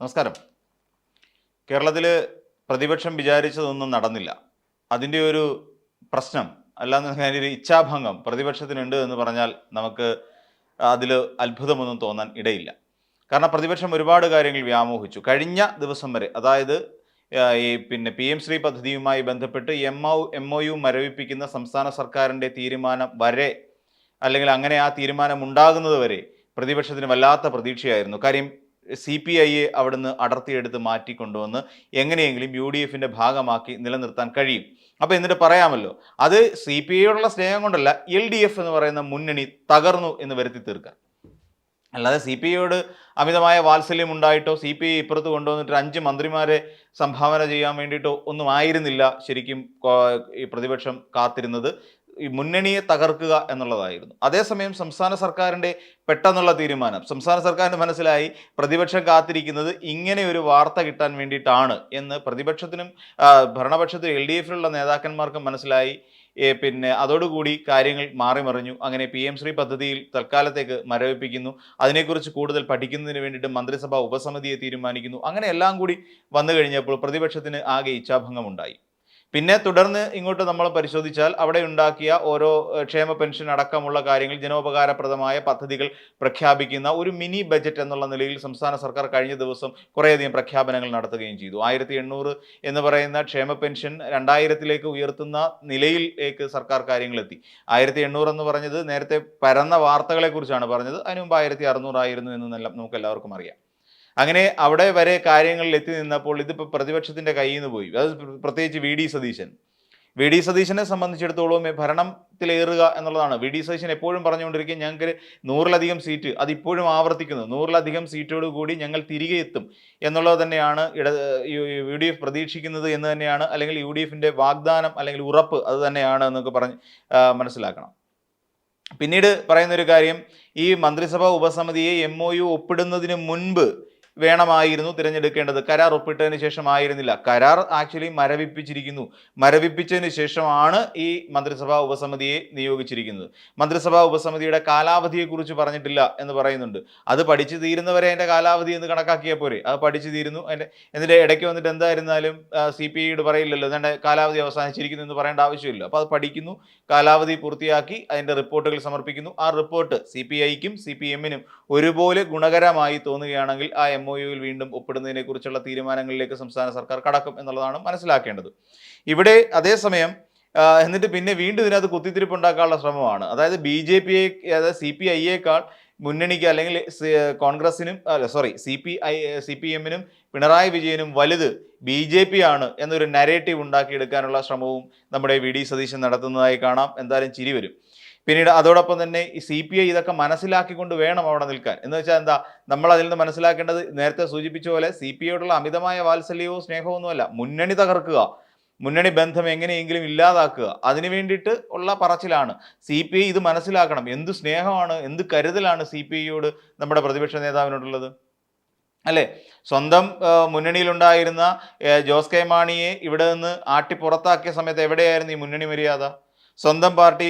നമസ്കാരം. കേരളത്തിൽ പ്രതിപക്ഷം വിചാരിച്ചതൊന്നും നടന്നില്ല. അതിന്റെ ഒരു പ്രശ്നം അല്ലാന്ന് പറഞ്ഞാൽ ഒരു ഇച്ഛാഭംഗം പ്രതിപക്ഷത്തിനുണ്ട് എന്ന് പറഞ്ഞാൽ നമുക്ക് അതിൽ അത്ഭുതമൊന്നും തോന്നാൻ ഇടയില്ല. കാരണം പ്രതിപക്ഷം ഒരുപാട് കാര്യങ്ങൾ വ്യാമോഹിച്ചു. കഴിഞ്ഞ ദിവസം വരെ അതായത് ഈ പിന്നെ പി എം ശ്രീ പദ്ധതിയുമായി ബന്ധപ്പെട്ട് M O M O U മരവിപ്പിക്കുന്ന സംസ്ഥാന സർക്കാരിന്റെ തീരുമാനം വരെ അല്ലെങ്കിൽ അങ്ങനെ ആ തീരുമാനം ഉണ്ടാകുന്നത് വരെ പ്രതിപക്ഷത്തിന് വല്ലാത്ത പ്രതീക്ഷയായിരുന്നു. കാര്യം സി പി ഐയെ അവിടുന്ന് അടർത്തിയെടുത്ത് മാറ്റിക്കൊണ്ടുവന്ന് എങ്ങനെയെങ്കിലും യു ഡി എഫിന്റെ ഭാഗമാക്കി നിലനിർത്താൻ കഴിയും. അപ്പോൾ എന്നിട്ട് പറയാമല്ലോ അത് സി പി ഐയോടുള്ള സ്നേഹം കൊണ്ടല്ല എൽ ഡി എഫ് എന്ന് പറയുന്ന മുന്നണി തകർന്നു എന്ന് വരുത്തി തീർക്കാൻ അല്ലാതെ സി പി ഐയോട് അമിതമായ വാത്സല്യം ഉണ്ടായിട്ടോ സി പി ഐ ഇപ്പുറത്ത് കൊണ്ടുവന്നിട്ട് അഞ്ച് മന്ത്രിമാരെ സംഭാവന ചെയ്യാൻ വേണ്ടിയിട്ടോ ഒന്നും ആയിരുന്നില്ല ശരിക്കും ഈ പ്രതിപക്ഷം കാത്തിരുന്നത്. ഈ മുന്നണിയെ തകർക്കുക എന്നുള്ളതായിരുന്നു. അതേസമയം സംസ്ഥാന സർക്കാരിന്റെ പെട്ടെന്നുള്ള തീരുമാനം. സംസ്ഥാന സർക്കാരിന് മനസ്സിലായി പ്രതിപക്ഷം കാത്തിരിക്കുന്നത് ഇങ്ങനെ ഒരു വാർത്ത കിട്ടാൻ വേണ്ടിയിട്ടാണ് എന്ന് പ്രതിപക്ഷത്തിനും ഭരണപക്ഷത്തിനും എൽ ഡി എഫിലുള്ള നേതാക്കന്മാർക്കും മനസ്സിലായി. പിന്നെ അതോടുകൂടി കാര്യങ്ങൾ മാറിമറിഞ്ഞു അങ്ങനെ പി എം ശ്രീ പദ്ധതിയിൽ തൽക്കാലത്തേക്ക് മരവിപ്പിക്കുന്നു. അതിനെക്കുറിച്ച് കൂടുതൽ പഠിക്കുന്നതിന് വേണ്ടിയിട്ട് മന്ത്രിസഭ ഉപസമിതിയെ തീരുമാനിക്കുന്നു. അങ്ങനെ എല്ലാം കൂടി വന്നു കഴിഞ്ഞപ്പോൾ പ്രതിപക്ഷത്തിന് ആകെ ഇച്ഛാഭംഗം ഉണ്ടായി പിന്നെ തുടർന്ന് ഇങ്ങോട്ട് നമ്മൾ പരിശോധിച്ചാൽ അവിടെ ഉണ്ടാക്കിയ ഓരോ ക്ഷേമ പെൻഷൻ അടക്കമുള്ള കാര്യങ്ങൾ ജനോപകാരപ്രദമായ പദ്ധതികൾ പ്രഖ്യാപിക്കുന്ന ഒരു മിനി ബജറ്റ് എന്നുള്ള നിലയിൽ സംസ്ഥാന സർക്കാർ കഴിഞ്ഞ ദിവസം കുറേയധികം പ്രഖ്യാപനങ്ങൾ നടത്തുകയും ചെയ്തു. ആയിരത്തി എണ്ണൂറ് എന്ന് പറയുന്ന ക്ഷേമ പെൻഷൻ രണ്ടായിരത്തിലേക്ക് ഉയർത്തുന്ന നിലയിലേക്ക് സർക്കാർ കാര്യങ്ങളെത്തി. ആയിരത്തി എണ്ണൂറ് എന്ന് പറഞ്ഞത് നേരത്തെ പരന്ന വാർത്തകളെക്കുറിച്ചാണ് പറഞ്ഞത്. അതിനുമുമ്പ് ആയിരത്തി അറുന്നൂറായിരുന്നു എന്ന് നമുക്ക് എല്ലാവർക്കും അറിയാം. അങ്ങനെ അവിടെ വരെ കാര്യങ്ങളിൽ എത്തി നിന്നപ്പോൾ ഇതിപ്പോൾ പ്രതിപക്ഷത്തിന്റെ കയ്യിൽ നിന്ന് പോയി. അത് പ്രത്യേകിച്ച് V D Satheesan. V D സതീശനെ സംബന്ധിച്ചിടത്തോളം ഭരണത്തിലേറുക എന്നുള്ളതാണ്. വി ഡി സതീശൻ എപ്പോഴും പറഞ്ഞുകൊണ്ടിരിക്കും ഞങ്ങൾക്ക് നൂറിലധികം സീറ്റ് അതിപ്പോഴും ആവർത്തിക്കുന്നു. നൂറിലധികം സീറ്റോട് കൂടി ഞങ്ങൾ തിരികെ എത്തും എന്നുള്ളത് തന്നെയാണ് ഇട യു ഡി എഫ് പ്രതീക്ഷിക്കുന്നത് എന്ന് തന്നെയാണ് അല്ലെങ്കിൽ യു ഡി എഫിന്റെ വാഗ്ദാനം അല്ലെങ്കിൽ ഉറപ്പ് അത് തന്നെയാണ് എന്നൊക്കെ പറഞ്ഞ് മനസ്സിലാക്കണം. പിന്നീട് പറയുന്നൊരു കാര്യം ഈ മന്ത്രിസഭാ ഉപസമിതിയെ എം ഒ യു ഒപ്പിടുന്നതിന് മുൻപ് വേണമായിരുന്നു തിരഞ്ഞെടുക്കേണ്ടത്. കരാർ ഒപ്പിട്ടതിന് ശേഷം ആയിരുന്നില്ല. കരാർ ആക്ച്വലി മരവിപ്പിച്ചിരിക്കുന്നു. മരവിപ്പിച്ചതിന് ശേഷമാണ് ഈ മന്ത്രിസഭാ ഉപസമിതിയെ നിയോഗിച്ചിരിക്കുന്നത്. മന്ത്രിസഭാ ഉപസമിതിയുടെ കാലാവധിയെക്കുറിച്ച് പറഞ്ഞിട്ടില്ല എന്ന് പറയുന്നുണ്ട്. അത് പഠിച്ചു തീരുന്നവരെ അതിന്റെ കാലാവധി എന്ന് കണക്കാക്കിയാൽ പോരെ. അത് പഠിച്ചു തീരുന്നു. അതിന്റെ എന്നിട്ട് ഇടയ്ക്ക് വന്നിട്ട് എന്തായിരുന്നാലും സി പി ഐയോട് പറയില്ലല്ലോ. അതിന്റെ കാലാവധി അവസാനിച്ചിരിക്കുന്നു എന്ന് പറയേണ്ട ആവശ്യമില്ല. അപ്പോൾ അത് പഠിക്കുന്നു. കാലാവധി പൂർത്തിയാക്കി അതിന്റെ റിപ്പോർട്ടുകൾ സമർപ്പിക്കുന്നു. ആ റിപ്പോർട്ട് സി പി ഐക്കും സി പി എമ്മിനും ഒരുപോലെ ഗുണകരമായി തോന്നുകയാണെങ്കിൽ ആ ഒ യുവിൽ വീണ്ടും ഒപ്പിടുന്നതിനെ കുറിച്ചുള്ള തീരുമാനങ്ങളിലേക്ക് സംസ്ഥാന സർക്കാർ കടക്കും എന്നുള്ളതാണ് മനസ്സിലാക്കേണ്ടത്. ഇവിടെ അതേസമയം എന്നിട്ട് പിന്നെ വീണ്ടും ഇതിനകത്ത് കുത്തിത്തിരിപ്പുണ്ടാക്കാനുള്ള ശ്രമമാണ്. അതായത് ബി ജെ പിയെ അതായത് സി പി ഐയേക്കാൾ മുന്നണിക്ക് അല്ലെങ്കിൽ കോൺഗ്രസിനും അല്ല sorry C P I C P എമ്മിനും പിണറായി വിജയനും വലുത് ബി ജെ പി ആണ് എന്നൊരു നരേറ്റീവ് ഉണ്ടാക്കിയെടുക്കാനുള്ള ശ്രമവും നമ്മുടെ വി ഡി സതീശൻ നടത്തുന്നതായി കാണാം. എന്തായാലും ചിരി വരും. പിന്നീട് അതോടൊപ്പം തന്നെ ഈ സി പി ഐ ഇതൊക്കെ മനസ്സിലാക്കിക്കൊണ്ട് വേണം അവിടെ നിൽക്കാൻ. എന്ന് വെച്ചാൽ എന്താ? നമ്മൾ അതിൽ നിന്ന് മനസ്സിലാക്കേണ്ടത് നേരത്തെ സൂചിപ്പിച്ച പോലെ സി പി ഐയോടുള്ള അമിതമായ വാത്സല്യവും സ്നേഹവും ഒന്നുമല്ല മുന്നണി തകർക്കുക മുന്നണി ബന്ധം എങ്ങനെയെങ്കിലും ഇല്ലാതാക്കുക അതിനു വേണ്ടിയിട്ട് ഉള്ള പറച്ചിലാണ്. സി പി ഐ ഇത് മനസ്സിലാക്കണം. എന്ത് സ്നേഹമാണ് എന്ത് കരുതലാണ് സി പി ഐയോട് നമ്മുടെ പ്രതിപക്ഷ നേതാവിനോടുള്ളത്? അല്ലേ? സ്വന്തം മുന്നണിയിലുണ്ടായിരുന്ന ജോസ് കെ മാണിയെ ഇവിടെ നിന്ന് ആട്ടി പുറത്താക്കിയ സമയത്ത് എവിടെയായിരുന്നു ഈ മുന്നണി മര്യാദ? സ്വന്തം പാർട്ടി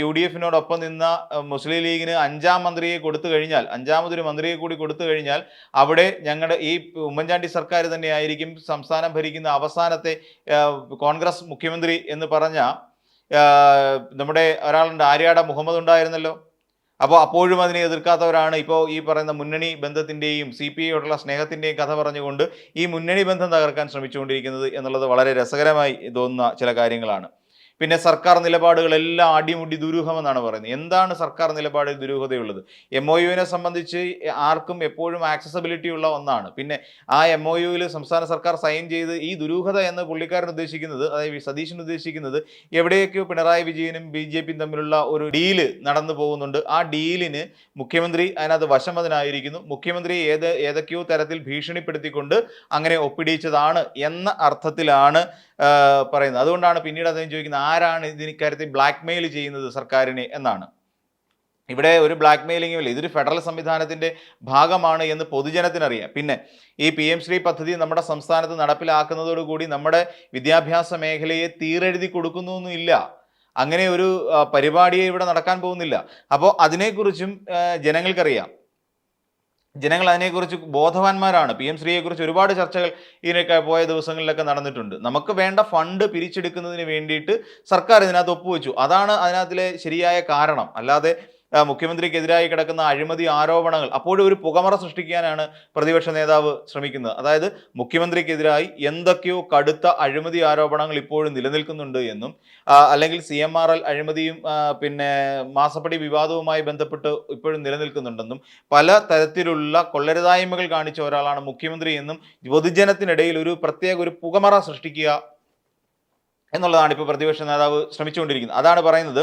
യു ഡി എഫിനോടൊപ്പം നിന്ന മുസ്ലിം ലീഗിന് അഞ്ചാം മന്ത്രിയെ കൊടുത്തു കഴിഞ്ഞാൽ അഞ്ചാമതൊരു മന്ത്രിയെ കൂടി കൊടുത്തു കഴിഞ്ഞാൽ അവിടെ ഞങ്ങളുടെ ഈ ഉമ്മൻചാണ്ടി സർക്കാർ തന്നെയായിരിക്കും സംസ്ഥാനം ഭരിക്കുന്ന അവസാനത്തെ കോൺഗ്രസ് മുഖ്യമന്ത്രി എന്ന് പറഞ്ഞ നമ്മുടെ ഒരാളുണ്ട് ആര്യാട മുഹമ്മദ് ഉണ്ടായിരുന്നല്ലോ. അപ്പോൾ അപ്പോഴും അതിനെ എതിർക്കാത്തവരാണ്. ഇപ്പോൾ ഈ പറയുന്ന മുന്നണി ബന്ധത്തിന്റെയും സി പി ഐയോടുള്ള സ്നേഹത്തിന്റെയും കഥ പറഞ്ഞുകൊണ്ട് ഈ മുന്നണി ബന്ധം തകർക്കാൻ ശ്രമിച്ചുകൊണ്ടിരിക്കുന്നത് എന്നുള്ളത് വളരെ രസകരമായി തോന്നുന്ന ചില കാര്യങ്ങളാണ്. പിന്നെ സർക്കാർ നിലപാടുകളെല്ലാം അടിമുടി ദുരൂഹമെന്നാണ് പറയുന്നത്. എന്താണ് സർക്കാർ നിലപാടിൽ ദുരൂഹതയുള്ളത്? എം ഒ യുവിനെ സംബന്ധിച്ച് ആർക്കും എപ്പോഴും ആക്സസബിലിറ്റി ഉള്ള ഒന്നാണ്. പിന്നെ ആ എം ഒ യുവിൽ സംസ്ഥാന സർക്കാർ സൈൻ ചെയ്ത് ഈ ദുരൂഹത എന്ന് പുള്ളിക്കാരൻ ഉദ്ദേശിക്കുന്നത് അതായത് സതീശൻ ഉദ്ദേശിക്കുന്നത് എവിടെയൊക്കെയോ പിണറായി വിജയനും ബി ജെ പിയും തമ്മിലുള്ള ഒരു ഡീൽ നടന്നു പോകുന്നുണ്ട്. ആ ഡീലിന് മുഖ്യമന്ത്രി അതിനകത്ത് വശമതിനായിരിക്കുന്നു. മുഖ്യമന്ത്രി ഏത് ഏതൊക്കെയോ തരത്തിൽ ഭീഷണിപ്പെടുത്തിക്കൊണ്ട് അങ്ങനെ ഒപ്പിടിയിച്ചതാണ് എന്ന അർത്ഥത്തിലാണ് പറയുന്നത്. അതുകൊണ്ടാണ് പിന്നീട് അദ്ദേഹം ചോദിക്കുന്നത് ആരാണ് ഇതിന് ഇക്കാര്യത്തിൽ ബ്ലാക്ക് മെയിൽ ചെയ്യുന്നത് സർക്കാരിനെ എന്നാണ്. ഇവിടെ ഒരു ബ്ലാക്ക് മെയിലിംഗും ഇല്ല. ഇതൊരു ഫെഡറൽ സംവിധാനത്തിന്റെ ഭാഗമാണ് എന്ന് പൊതുജനത്തിനറിയാം. പിന്നെ ഈ പി എം ശ്രീ പദ്ധതി നമ്മുടെ സംസ്ഥാനത്ത് നടപ്പിലാക്കുന്നതോടുകൂടി നമ്മുടെ വിദ്യാഭ്യാസ മേഖലയെ തീരെഴുതി കൊടുക്കുന്നൊന്നുമില്ല അങ്ങനെ ഒരു പരിപാടിയെ ഇവിടെ നടക്കാൻ പോകുന്നില്ല. അപ്പോൾ അതിനെക്കുറിച്ചും ജനങ്ങൾക്കറിയാം. ജനങ്ങൾ അതിനെക്കുറിച്ച് ബോധവാന്മാരാണ്. പി എം ശ്രീയെക്കുറിച്ച് ഒരുപാട് ചർച്ചകൾ ഇതിനൊക്കെ പോയ ദിവസങ്ങളിലൊക്കെ നടന്നിട്ടുണ്ട്. നമുക്ക് വേണ്ട ഫണ്ട് പിരിച്ചെടുക്കുന്നതിന് വേണ്ടിയിട്ട് സർക്കാർ ഇതിനകത്ത് ഒപ്പുവെച്ചു. അതാണ് അതിനകത്തിലെ ശരിയായ കാരണം. അല്ലാതെ മുഖ്യമന്ത്രിക്കെതിരായി കിടക്കുന്ന അഴിമതി ആരോപണങ്ങൾ അപ്പോഴും ഒരു പുകമറ സൃഷ്ടിക്കാനാണ് പ്രതിപക്ഷ നേതാവ് ശ്രമിക്കുന്നത്. അതായത് മുഖ്യമന്ത്രിക്കെതിരായി എന്തൊക്കെയോ കടുത്ത അഴിമതി ആരോപണങ്ങൾ ഇപ്പോഴും നിലനിൽക്കുന്നുണ്ട് എന്നും അല്ലെങ്കിൽ സി എം ആർ എൽ അഴിമതിയും പിന്നെ മാസപ്പടി വിവാദവുമായി ബന്ധപ്പെട്ട് ഇപ്പോഴും നിലനിൽക്കുന്നുണ്ടെന്നും പല തരത്തിലുള്ള കൊള്ളരുതായ്മകൾ കാണിച്ച ഒരാളാണ് മുഖ്യമന്ത്രി എന്നും പൊതുജനത്തിനിടയിൽ ഒരു പ്രത്യേക ഒരു പുകമറ സൃഷ്ടിക്കുക എന്നുള്ളതാണ് ഇപ്പോൾ പ്രതിപക്ഷ നേതാവ് ശ്രമിച്ചുകൊണ്ടിരിക്കുന്നത്. അതാണ് പറയുന്നത്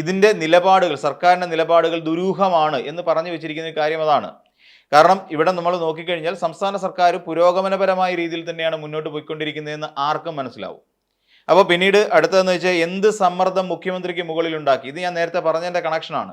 ഇതിന്റെ നിലപാടുകൾ സർക്കാരിന്റെ നിലപാടുകൾ ദുരൂഹമാണ് എന്ന് പറഞ്ഞു വെച്ചിരിക്കുന്ന കാര്യം അതാണ്. കാരണം ഇവിടെ നമ്മൾ നോക്കിക്കഴിഞ്ഞാൽ സംസ്ഥാന സർക്കാർ പുരോഗമനപരമായ രീതിയിൽ തന്നെയാണ് മുന്നോട്ട് പോയിക്കൊണ്ടിരിക്കുന്നതെന്ന് ആർക്കും മനസ്സിലാവും. അപ്പോൾ പിന്നീട് അടുത്തതെന്ന് വെച്ചാൽ എന്ത് സമ്മർദ്ദം മുഖ്യമന്ത്രിക്ക് മുകളിലുണ്ടാക്കി? ഇത് ഞാൻ നേരത്തെ പറഞ്ഞതിന്റെ കണക്ഷനാണ്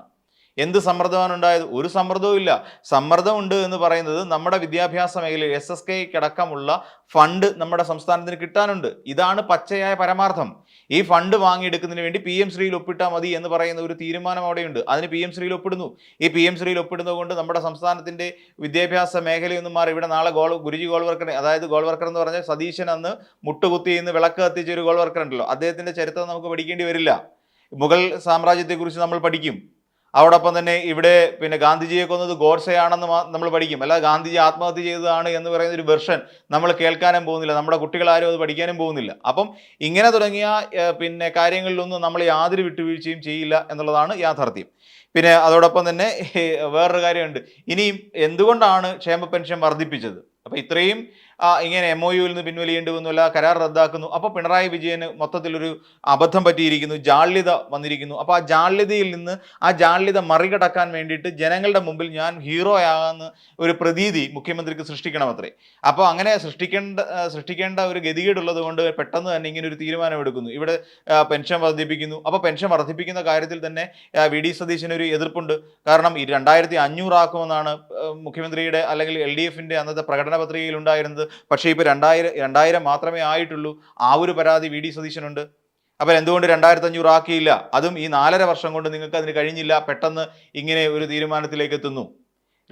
എന്ത് സമ്മർദ്ദമാണ് ഉണ്ടായത്? ഒരു സമ്മർദ്ദവും ഇല്ല. സമ്മർദ്ദമുണ്ട് എന്ന് പറയുന്നത് നമ്മുടെ വിദ്യാഭ്യാസ മേഖലയിൽ എസ് എസ് കെക്കടക്കമുള്ള ഫണ്ട് നമ്മുടെ സംസ്ഥാനത്തിന് കിട്ടാനുണ്ട്. ഇതാണ് പച്ചയായ പരമാർത്ഥം. ഈ ഫണ്ട് വാങ്ങിയെടുക്കുന്നതിന് വേണ്ടി പി എം ശ്രീയിൽ ഒപ്പിട്ടാൽ മതി എന്ന് പറയുന്ന ഒരു തീരുമാനം അവിടെയുണ്ട്. അതിന് പി എം ശ്രീയിൽ ഒപ്പിടുന്നു. ഈ പി എം ശ്രീയിൽ ഒപ്പിടുന്നത് കൊണ്ട് നമ്മുടെ സംസ്ഥാനത്തിന്റെ വിദ്യാഭ്യാസ മേഖലയൊന്നും മാറി ഇവിടെ നാളെ ഗോൾ ഗുരുജി ഗോൾ വർക്കർ അതായത് ഗോൾ വർക്കർ എന്ന് പറഞ്ഞാൽ സതീശൻ അന്ന് മുട്ടുകുത്തി ഇന്ന് വിളക്ക് കത്തിച്ച ഒരു ഗോൾ വർക്കർ ഉണ്ടല്ലോ. അദ്ദേഹത്തിന്റെ ചരിത്രം നമുക്ക് പഠിക്കേണ്ടി വരില്ല. മുഗൾ സാമ്രാജ്യത്തെക്കുറിച്ച് നമ്മൾ പഠിക്കും. അതോടൊപ്പം തന്നെ ഇവിടെ പിന്നെ ഗാന്ധിജിയെ കൊന്നത് ഗോഡ്സെയാണെന്ന് നമ്മൾ പഠിക്കും. അല്ലാതെ ഗാന്ധിജി ആത്മഹത്യ ചെയ്തതാണ് എന്ന് പറയുന്ന ഒരു വെർഷൻ നമ്മൾ കേൾക്കാനും പോകുന്നില്ല. നമ്മുടെ കുട്ടികളാരും അത് പഠിക്കാനും പോകുന്നില്ല. അപ്പം ഇങ്ങനെ തുടങ്ങിയ പിന്നെ കാര്യങ്ങളിലൊന്നും നമ്മൾ യാതൊരു വിട്ടുവീഴ്ചയും ചെയ്യില്ല എന്നുള്ളതാണ് യാഥാർത്ഥ്യം. പിന്നെ അതോടൊപ്പം തന്നെ വേറൊരു കാര്യമുണ്ട്. ഇനിയും എന്തുകൊണ്ടാണ് ക്ഷേമ പെൻഷൻ വർദ്ധിപ്പിച്ചത്? അപ്പം ഇത്രയും ഇങ്ങനെ എം ഒ യുവിൽ നിന്ന് പിൻവലിയേണ്ടി വന്നില്ല കരാർ റദ്ദാക്കുന്നു. അപ്പോൾ പിണറായി വിജയന് മൊത്തത്തിലൊരു അബദ്ധം പറ്റിയിരിക്കുന്നു ജാള്യത വന്നിരിക്കുന്നു. അപ്പോൾ ആ ജാള്യതയിൽ നിന്ന് ആ ജാള്യത മറികടക്കാൻ വേണ്ടിയിട്ട് ജനങ്ങളുടെ മുമ്പിൽ ഞാൻ ഹീറോ ആകാമെന്ന് ഒരു പ്രതീതി മുഖ്യമന്ത്രിക്ക് സൃഷ്ടിക്കണമത്രേ. അപ്പോൾ അങ്ങനെ സൃഷ്ടിക്കേണ്ട സൃഷ്ടിക്കേണ്ട ഒരു ഗതികേടുള്ളത് കൊണ്ട് പെട്ടെന്ന് തന്നെ ഇങ്ങനെ ഒരു തീരുമാനമെടുക്കുന്നു. ഇവിടെ പെൻഷൻ വർദ്ധിപ്പിക്കുന്നു. അപ്പോൾ പെൻഷൻ വർദ്ധിപ്പിക്കുന്ന കാര്യത്തിൽ തന്നെ വി ഡി സതീശന് ഒരു എതിർപ്പുണ്ട്. കാരണം രണ്ടായിരത്തി അഞ്ഞൂറാക്കുമെന്നാണ് മുഖ്യമന്ത്രിയുടെ അല്ലെങ്കിൽ എൽ ഡി എഫിന്റെ അന്നത്തെ പ്രകടന പത്രികയിൽ ഉണ്ടായിരുന്നത്. പക്ഷേ ഇപ്പോൾ രണ്ടായിരം രണ്ടായിരം മാത്രമേ ആയിട്ടുള്ളൂ. ആ ഒരു പരാതി വി ഡി സതീശനുണ്ട്. അപ്പോൾ എന്തുകൊണ്ട് രണ്ടായിരത്തി അഞ്ഞൂറ് ആക്കിയില്ല? അതും ഈ നാലര വർഷം കൊണ്ട് നിങ്ങൾക്ക് അതിന് കഴിഞ്ഞില്ല. പെട്ടെന്ന് ഇങ്ങനെ ഒരു തീരുമാനത്തിലേക്ക് എത്തുന്നു.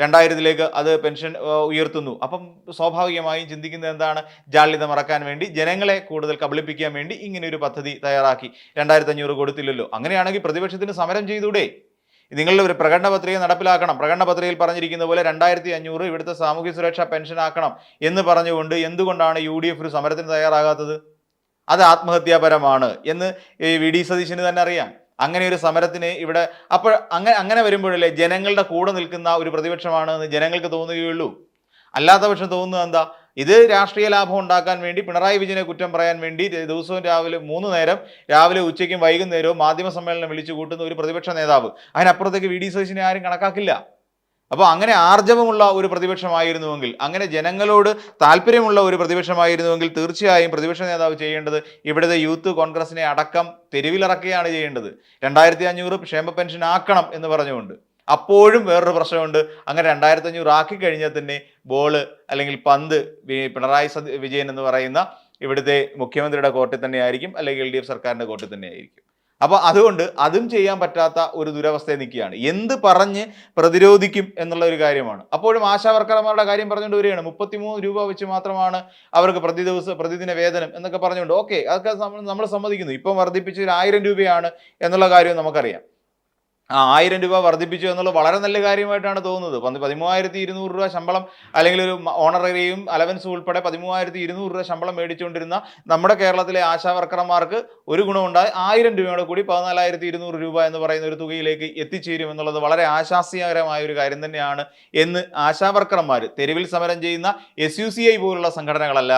രണ്ടായിരത്തിലേക്ക് അത് പെൻഷൻ ഉയർത്തുന്നു. അപ്പം സ്വാഭാവികമായും ചിന്തിക്കുന്നത് എന്താണ്? ജാള്യത മറക്കാൻ വേണ്ടി ജനങ്ങളെ കൂടുതൽ കബളിപ്പിക്കാൻ വേണ്ടി ഇങ്ങനെ ഒരു പദ്ധതി തയ്യാറാക്കി രണ്ടായിരത്തി കൊടുത്തില്ലല്ലോ. അങ്ങനെയാണെങ്കിൽ പ്രതിപക്ഷത്തിന് സമരം ചെയ്തൂടെ? നിങ്ങളുടെ ഒരു പ്രകടന പത്രിക നടപ്പിലാക്കണം. പ്രകടന പത്രികയിൽ പറഞ്ഞിരിക്കുന്ന പോലെ രണ്ടായിരത്തി അഞ്ഞൂറ് ഇവിടുത്തെ സാമൂഹ്യ സുരക്ഷാ പെൻഷൻ ആക്കണം എന്ന് പറഞ്ഞുകൊണ്ട് എന്തുകൊണ്ടാണ് യു ഡി എഫ് ഒരു സമരത്തിന് തയ്യാറാകാത്തത്? അത് ആത്മഹത്യാപരമാണ് എന്ന് വി ഡി സതീശന് തന്നെ അറിയാം. അങ്ങനെ ഒരു സമരത്തിന് ഇവിടെ അപ്പോൾ അങ്ങനെ അങ്ങനെ വരുമ്പോഴല്ലേ ജനങ്ങളുടെ കൂടെ നിൽക്കുന്ന ഒരു പ്രതിപക്ഷമാണ് എന്ന് ജനങ്ങൾക്ക് തോന്നുകയുള്ളൂ. അല്ലാത്ത പക്ഷം തോന്നുന്നത് എന്താ? ഇത് രാഷ്ട്രീയ ലാഭം ഉണ്ടാക്കാൻ വേണ്ടി പിണറായി വിജയനെ കുറ്റം പറയാൻ വേണ്ടി ദിവസവും രാവിലെ മൂന്ന് നേരം രാവിലെ ഉച്ചയ്ക്കും വൈകുന്നേരവും മാധ്യമ സമ്മേളനം വിളിച്ചു കൂട്ടുന്ന ഒരു പ്രതിപക്ഷ നേതാവ്. അതിനപ്പുറത്തേക്ക് വി ഡി സതീശിനെ ആരും കണക്കാക്കില്ല. അപ്പോൾ അങ്ങനെ ആർജവമുള്ള ഒരു പ്രതിപക്ഷമായിരുന്നുവെങ്കിൽ അങ്ങനെ ജനങ്ങളോട് താല്പര്യമുള്ള ഒരു പ്രതിപക്ഷമായിരുന്നുവെങ്കിൽ തീർച്ചയായും പ്രതിപക്ഷ നേതാവ് ചെയ്യേണ്ടത് ഇവിടുത്തെ യൂത്ത് കോൺഗ്രസിനെ അടക്കം തെരുവിലിറക്കുകയാണ് ചെയ്യേണ്ടത്. രണ്ടായിരത്തി അഞ്ഞൂറ് ക്ഷേമ പെൻഷൻ ആക്കണം എന്ന് പറഞ്ഞുകൊണ്ട്. അപ്പോഴും വേറൊരു പ്രശ്നമുണ്ട്. അങ്ങനെ രണ്ടായിരത്തി അഞ്ഞൂറ് ആക്കി കഴിഞ്ഞാൽ തന്നെ ബോൾ അല്ലെങ്കിൽ പന്ത് പിണറായി വിജയൻ എന്ന് പറയുന്ന ഇവിടുത്തെ മുഖ്യമന്ത്രിയുടെ കോർട്ടിൽ തന്നെ ആയിരിക്കും അല്ലെങ്കിൽ എൽ ഡി എഫ് സർക്കാരിന്റെ കോർട്ടിൽ തന്നെ ആയിരിക്കും. അപ്പോൾ അതുകൊണ്ട് അതും ചെയ്യാൻ പറ്റാത്ത ഒരു ദുരവസ്ഥയിൽ നിൽക്കുകയാണ്. എന്ത് പറഞ്ഞ് പ്രതിരോധിക്കും എന്നുള്ള ഒരു കാര്യമാണ്. അപ്പോഴും ആശാ വർക്കർമാരുടെ കാര്യം പറഞ്ഞുകൊണ്ട് വരികയാണ്. മുപ്പത്തിമൂന്ന് രൂപ വെച്ച് മാത്രമാണ് അവർക്ക് പ്രതി ദിവസം പ്രതിദിന വേതനം എന്നൊക്കെ പറഞ്ഞുകൊണ്ട് ഓക്കെ അതൊക്കെ നമ്മൾ സമ്മതിക്കുന്നു. ഇപ്പം വർദ്ധിപ്പിച്ചതിൽ ആയിരം രൂപയാണ് എന്നുള്ള കാര്യവും നമുക്കറിയാം. ആയിരം രൂപ വർദ്ധിപ്പിച്ചു എന്നുള്ളത് വളരെ നല്ല കാര്യമായിട്ടാണ് തോന്നുന്നത്. പതിമൂവായിരത്തി ഇരുന്നൂറ് രൂപ ശമ്പളം അല്ലെങ്കിൽ ഒരു ഓണററിയും അലവൻസ് ഉൾപ്പെടെ പതിമൂവായിരത്തി ഇരുന്നൂറ് രൂപ ശമ്പളം മേടിച്ചുകൊണ്ടിരുന്ന നമ്മുടെ കേരളത്തിലെ ആശാ വർക്കർമാർക്ക് ഒരു ഗുണമുണ്ടായി. ആയിരം രൂപയോടെ കൂടി പതിനാലായിരത്തി ഇരുന്നൂറ് രൂപ എന്ന് പറയുന്ന ഒരു തുകയിലേക്ക് എത്തിച്ചേരും എന്നുള്ളത് വളരെ ആശാസ്യകരമായ ഒരു കാര്യം തന്നെയാണ് എന്ന് ആശാ വർക്കർമാർ തെരുവിൽ സമരം ചെയ്യുന്ന എസ് യു സി ഐ പോലുള്ള സംഘടനകളല്ല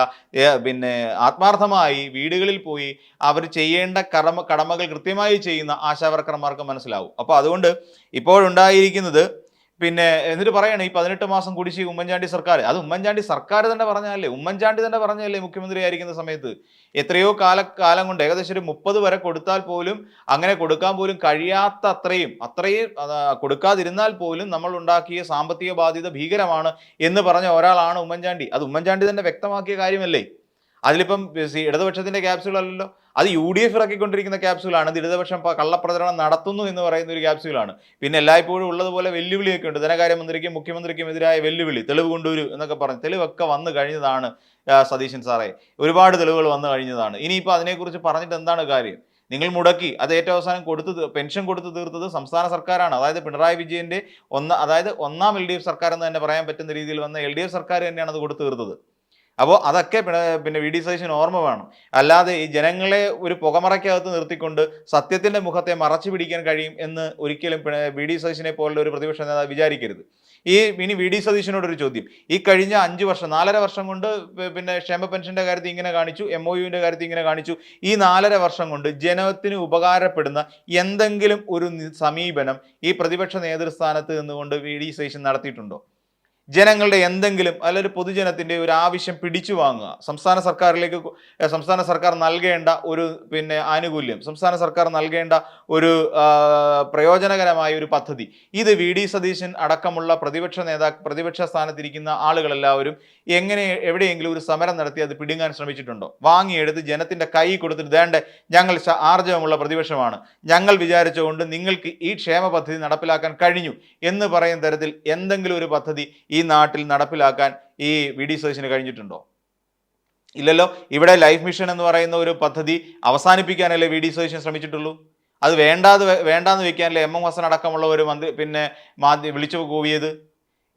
പിന്നെ ആത്മാർത്ഥമായി വീടുകളിൽ പോയി അവർ ചെയ്യേണ്ട കടമ കടമകൾ കൃത്യമായി ചെയ്യുന്ന ആശാ വർക്കർമാർക്ക് മനസ്സിലാവും. അപ്പോൾ അതുകൊണ്ട് ഇപ്പോഴുണ്ടായിരിക്കുന്നത് പിന്നെ എന്നിട്ട് പറയണം ഈ പതിനെട്ട് മാസം കുടിശ്ശിക ഉമ്മൻചാണ്ടി സർക്കാർ. അത് ഉമ്മൻചാണ്ടി സർക്കാർ തന്നെ പറഞ്ഞാലേ ഉമ്മൻചാണ്ടി തന്നെ പറഞ്ഞല്ലേ മുഖ്യമന്ത്രി ആയിരിക്കുന്ന സമയത്ത്? എത്രയോ കാല കാലം കൊണ്ട് ഏകദേശം ഒരു മുപ്പത് വരെ കൊടുത്താൽ പോലും അങ്ങനെ കൊടുക്കാൻ പോലും കഴിയാത്ത അത്രയും അത്രയും കൊടുക്കാതിരുന്നാൽ പോലും നമ്മൾ ഉണ്ടാക്കിയ സാമ്പത്തിക ബാധ്യത ഭീകരമാണ് എന്ന് പറഞ്ഞ ഒരാളാണ് ഉമ്മൻചാണ്ടി. അത് ഉമ്മൻചാണ്ടി തന്നെ വ്യക്തമാക്കിയ കാര്യമല്ലേ? അതിലിപ്പം ഇടതുപക്ഷത്തിന്റെ ക്യാപ്സ്യൂൾ അല്ലല്ലോ. അത് യു ഡി എഫ് ഇറക്കിക്കൊണ്ടിരിക്കുന്ന ക്യാപ്സ്യൂളാണ് ഇടതുപക്ഷം കള്ളപ്രചരണം നടത്തുന്നു എന്ന് പറയുന്ന ഒരു ക്യാപ്സ്യൂളാണ് പിന്നെ എല്ലായ്പ്പോഴും ഉള്ളതുപോലെ വെല്ലുവിളിയൊക്കെ ഉണ്ട്. ധനകാര്യമന്ത്രിക്കും മുഖ്യമന്ത്രിക്കും എതിരായ വെല്ലുവിളി തെളിവ് കൊണ്ടുവരൂ എന്നൊക്കെ പറഞ്ഞ് തെളിവൊക്കെ വന്നു കഴിഞ്ഞതാണ് സതീശൻ സാറേ. ഒരുപാട് തെളിവുകൾ വന്നു കഴിഞ്ഞതാണ്. ഇനിയിപ്പോൾ അതിനെക്കുറിച്ച് പറഞ്ഞിട്ട് എന്താണ് കാര്യം? നിങ്ങൾ മുടക്കി. അത് ഏറ്റവും അവസാനം കൊടുത്ത് പെൻഷൻ കൊടുത്ത് തീർത്തത് സംസ്ഥാന സർക്കാരാണ്. അതായത് പിണറായി വിജയന്റെ ഒന്ന് അതായത് ഒന്നാം എൽ സർക്കാർ എന്ന് തന്നെ പറയാൻ പറ്റുന്ന രീതിയിൽ വന്ന എൽ സർക്കാർ തന്നെയാണ് അത് കൊടുത്തു തീർത്തത്. അപ്പോൾ അതൊക്കെ പിന്നെ വി ഡി സതീശന് ഓർമ്മ വേണം. അല്ലാതെ ഈ ജനങ്ങളെ ഒരു പുകമറയ്ക്കകത്ത് നിർത്തിക്കൊണ്ട് സത്യത്തിന്റെ മുഖത്തെ മറച്ചു പിടിക്കാൻ കഴിയും എന്ന് ഒരിക്കലും വി ഡി സതീശനെ പോലുള്ള ഒരു പ്രതിപക്ഷ നേതാവ് വിചാരിക്കരുത്. ഈ ഇനി വി ഡി സതീശനോടൊരു ചോദ്യം. ഈ കഴിഞ്ഞ അഞ്ച് വർഷം നാലര വർഷം കൊണ്ട് പിന്നെ ക്ഷേമ പെൻഷന്റെ കാര്യത്തിൽ ഇങ്ങനെ കാണിച്ചു എം ഒ യുവിന്റെ കാര്യത്തിൽ ഇങ്ങനെ കാണിച്ചു. ഈ നാലര വർഷം കൊണ്ട് ജനത്തിന് ഉപകാരപ്പെടുന്ന എന്തെങ്കിലും ഒരു സമീപനം ഈ പ്രതിപക്ഷ നേതൃസ്ഥാനത്ത് നിന്നുകൊണ്ട് വി ഡി സതീശൻ നടത്തിയിട്ടുണ്ടോ? ജനങ്ങളുടെ എന്തെങ്കിലും അല്ലെങ്കിൽ പൊതുജനത്തിന്റെ ഒരു ആവശ്യം പിടിച്ചു വാങ്ങുക. സംസ്ഥാന സർക്കാരിലേക്ക് സംസ്ഥാന സർക്കാർ നൽകേണ്ട ഒരു പിന്നെ ആനുകൂല്യം സംസ്ഥാന സർക്കാർ നൽകേണ്ട ഒരു പ്രയോജനകരമായ ഒരു പദ്ധതി. ഇത് വി. ഡി. സതീശൻ അടക്കമുള്ള പ്രതിപക്ഷ നേതാ പ്രതിപക്ഷ സ്ഥാനത്തിരിക്കുന്ന ആളുകളെല്ലാവരും എങ്ങനെ എവിടെയെങ്കിലും ഒരു സമരം നടത്തി അത് പിടുങ്ങാൻ ശ്രമിച്ചിട്ടുണ്ടോ? വാങ്ങിയെടുത്ത് ജനത്തിന്റെ കൈ കൊടുത്തിട്ട് വേണ്ട ഞങ്ങൾ ആർജവമുള്ള പ്രതിപക്ഷമാണ്. ഞങ്ങൾ വിചാരിച്ചുകൊണ്ട് നിങ്ങൾക്ക് ഈ ക്ഷേമ പദ്ധതി നടപ്പിലാക്കാൻ കഴിഞ്ഞു എന്ന് പറയുന്ന തരത്തിൽ എന്തെങ്കിലും ഒരു പദ്ധതി ഈ നാട്ടിൽ നടപ്പിലാക്കാൻ ഈ വി ഡി സതീശന് കഴിഞ്ഞിട്ടുണ്ടോ? ഇല്ലല്ലോ. ഇവിടെ ലൈഫ് മിഷൻ എന്ന് പറയുന്ന ഒരു പദ്ധതി അവസാനിപ്പിക്കാനല്ലേ വി ഡി സതീശൻ ശ്രമിച്ചിട്ടുള്ളൂ? അത് വേണ്ടാതെ വേണ്ടാന്ന് വെക്കാനല്ലേ എം എം ഹസൻ അടക്കമുള്ള ഒരു മന്ത്രി പിന്നെ മാധ്യ വിളിച്ചു കൂവിയത്?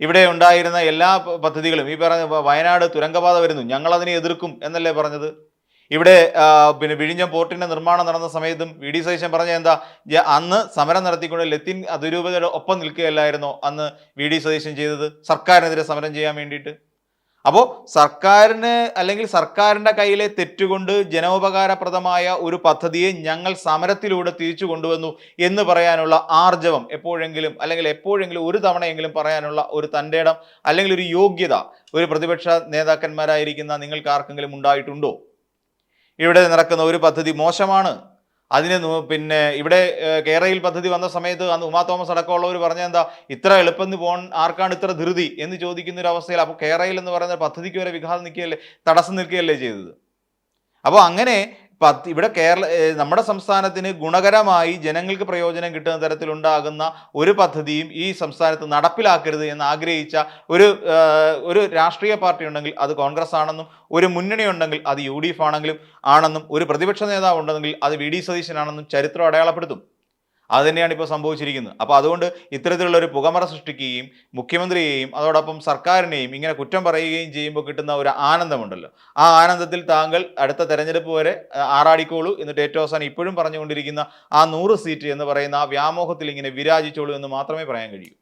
ഇവിടെ ഉണ്ടായിരുന്ന എല്ലാ പദ്ധതികളും ഈ പറഞ്ഞ വയനാട് തുരങ്കപാത വരുന്നു ഞങ്ങളതിനെ എതിർക്കും എന്നല്ലേ പറഞ്ഞത്? ഇവിടെ പിന്നെ വിഴിഞ്ഞം പോർട്ടിന്റെ നിർമ്മാണം നടന്ന സമയത്തും വി ഡി സതീശൻ പറഞ്ഞ എന്താ അന്ന് സമരം നടത്തിക്കൊണ്ട് ലത്തിൻ അതിരൂപതയുടെ ഒപ്പം നിൽക്കുകയല്ലായിരുന്നോ അന്ന് വി ഡി സതീശൻ ചെയ്തത്? സർക്കാരിനെതിരെ സമരം ചെയ്യാൻ വേണ്ടിയിട്ട്. അപ്പോൾ സർക്കാരിന് അല്ലെങ്കിൽ സർക്കാരിന്റെ കയ്യിലെ തെറ്റുകൊണ്ട് ജനോപകാരപ്രദമായ ഒരു പദ്ധതിയെ ഞങ്ങൾ സമരത്തിലൂടെ തിരിച്ചു കൊണ്ടുവന്നു എന്ന് പറയാനുള്ള ആർജവം എപ്പോഴെങ്കിലും അല്ലെങ്കിൽ എപ്പോഴെങ്കിലും ഒരു തവണയെങ്കിലും പറയാനുള്ള ഒരു തന്റെ ഇടം അല്ലെങ്കിൽ ഒരു യോഗ്യത ഒരു പ്രതിപക്ഷ നേതാക്കന്മാരായിരിക്കുന്ന നിങ്ങൾക്ക് ആർക്കെങ്കിലും ഉണ്ടായിട്ടുണ്ടോ? ഇവിടെ നടക്കുന്ന ഒരു പദ്ധതി മോശമാണ്. അതിന് പിന്നെ ഇവിടെ കേരളയിൽ പദ്ധതി വന്ന സമയത്ത് അന്ന് ഉമാ തോമസ് അടക്കമുള്ളവർ പറഞ്ഞ എന്താ? ഇത്ര എളുപ്പം പോകാൻ ആർക്കാണ് ഇത്ര ധൃതി എന്ന് ചോദിക്കുന്ന ഒരു അവസ്ഥയിൽ അപ്പോൾ കേരളയിൽ എന്ന് പറയുന്ന പദ്ധതിക്ക് വരെ വിഘാതം നിൽക്കുകയല്ലേ തടസ്സം നിൽക്കുകയല്ലേ ചെയ്തത്? അപ്പോൾ അങ്ങനെ പത്ത് ഇവിടെ കേരള നമ്മുടെ സംസ്ഥാനത്തിന് ഗുണകരമായി ജനങ്ങൾക്ക് പ്രയോജനം കിട്ടുന്ന തരത്തിലുണ്ടാകുന്ന ഒരു പദ്ധതിയും ഈ സംസ്ഥാനത്ത് നടപ്പിലാക്കരുത് എന്ന് ആഗ്രഹിച്ച ഒരു ഒരു രാഷ്ട്രീയ പാർട്ടി ഉണ്ടെങ്കിൽ അത് കോൺഗ്രസ് ആണെന്നും ഒരു മുന്നണി ഉണ്ടെങ്കിൽ അത് യു ആണെങ്കിലും ആണെന്നും ഒരു പ്രതിപക്ഷ നേതാവ് ഉണ്ടെങ്കിൽ അത് വി ഡി സതീശനാണെന്നും ചരിത്രം അടയാളപ്പെടുത്തും. അത് തന്നെയാണ് ഇപ്പോൾ സംഭവിച്ചിരിക്കുന്നത്. അപ്പോൾ അതുകൊണ്ട് ഇത്തരത്തിലുള്ള ഒരു പുകമറ സൃഷ്ടിക്കുകയും മുഖ്യമന്ത്രിയെയും അതോടൊപ്പം സർക്കാരിനെയും ഇങ്ങനെ കുറ്റം പറയുകയും ചെയ്യുമ്പോൾ കിട്ടുന്ന ഒരു ആനന്ദമുണ്ടല്ലോ. ആ ആനന്ദത്തിൽ താങ്കൾ അടുത്ത തെരഞ്ഞെടുപ്പ് വരെ ആറാടിക്കോളൂ എന്നിട്ട് ഏറ്റവും അവസാനം ഇപ്പോഴും പറഞ്ഞുകൊണ്ടിരിക്കുന്ന ആ നൂറ് സീറ്റ് എന്ന് പറയുന്ന ആ വ്യാമോഹത്തിൽ ഇങ്ങനെ വിരാജിച്ചോളൂ എന്ന് മാത്രമേ പറയാൻ കഴിയൂ.